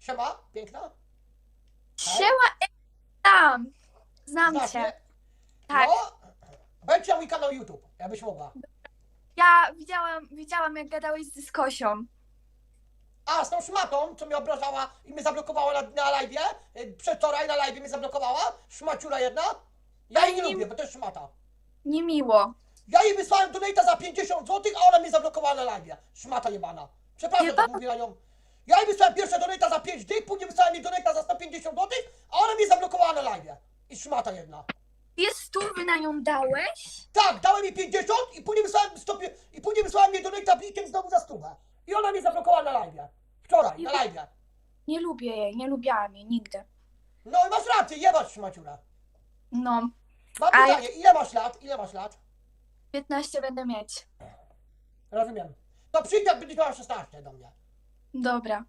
Siema, piękna. Siema, tam. Znam Znasz cię. mnie? Tak. No, wejdź na mój kanał YouTube, jakbyś mogła. Ja widziałam, widziałam jak gadałeś z Kosią. A, z tą szmatą, co mnie obrażała i mnie zablokowała na, na live, y, przedwczoraj na live mnie zablokowała, szmaciura jedna. Ja jej nie lubię, bo to jest szmata. Niemiło. Ja jej wysłałem donata za 50 zł, a ona mnie zablokowała na live. Szmata jebana. Przepraszam, Jebana? tak mówię na nią. Ja jej wysłałem pierwsze donata za 5 jej donata za 150 zł, a ona mnie zablokowała na live. I szmata jedna. Dwie stówy na nią dałeś? Tak, dałem jej 50 i później wysłałem, stopie, i później wysłałem jej donata blikiem znowu za stówę. I ona mnie zablokowała na live. Wczoraj, na live. Nie lubię jej, nie lubiłam jej nigdy. No i masz rację, jebać szmaciura. No, Mam A pytanie, ile masz lat? Ile masz lat? 15 będę mieć. Rozumiem. To przyjdź, jak będziesz miała 16 do mnie. Dobra.